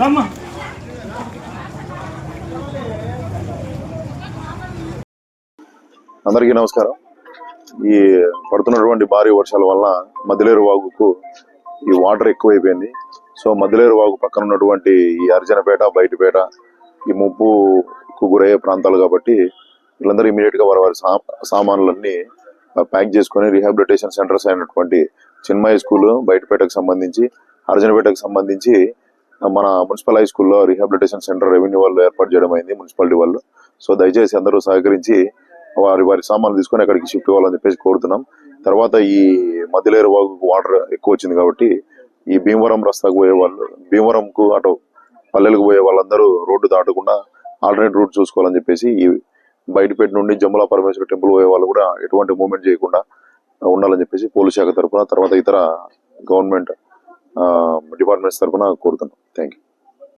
రమ్మా. అందరికీ నమస్కారం. ఈ పడుతున్నటువంటి భారీ వర్షాల వల్ల మదిలేరు వాగుకు ఈ వాటర్ ఎక్కువైపోయింది. సో మదిలేరు వాగు పక్కన ఉన్నటువంటి ఈ అర్జనపేట బయటపేట ఈ ముప్పుకు గురయ్యే ప్రాంతాలు కాబట్టి వీళ్ళందరూ ఇమీడియట్గా వారి వారి సామాన్లన్నీ ప్యాక్ చేసుకొని రీహాబిలిటేషన్ సెంటర్స్ అయినటువంటి చిన్మయ స్కూల్ బయటపేటకు సంబంధించి అర్జనపేటకు సంబంధించి మన మున్సిపల్ హై స్కూల్లో రీహాబిలిటేషన్ సెంటర్ రెవెన్యూ వాళ్ళు ఏర్పాటు చేయడం అయింది మున్సిపాలిటీ వాళ్ళు. సో దయచేసి అందరూ సహకరించి వారి వారి సామాన్లు తీసుకొని అక్కడికి షిఫ్ట్ అవ్వాలని చెప్పేసి కోరుతున్నాం. తర్వాత ఈ మధ్యలేరు వాగు వాటర్ ఎక్కువ వచ్చింది కాబట్టి ఈ భీమవరం రస్తాకు పోయే వాళ్ళు భీమవరంకు అటు పల్లెలకు పోయే వాళ్ళందరూ రోడ్డు దాటకుండా ఆల్టర్నేట్ రూట్ చూసుకోవాలని చెప్పేసి ఈ బయటపేట నుండి జమ్మల పరమేశ్వర టెంపుల్ పోయే వాళ్ళు కూడా ఎటువంటి మూమెంట్ చేయకుండా ఉండాలని చెప్పేసి పోలీస్ శాఖ తరఫున తర్వాత ఇతర గవర్నమెంట్ డిపార్ట్మెంట్స్ తరఫున కోరుతున్నాం. Thank you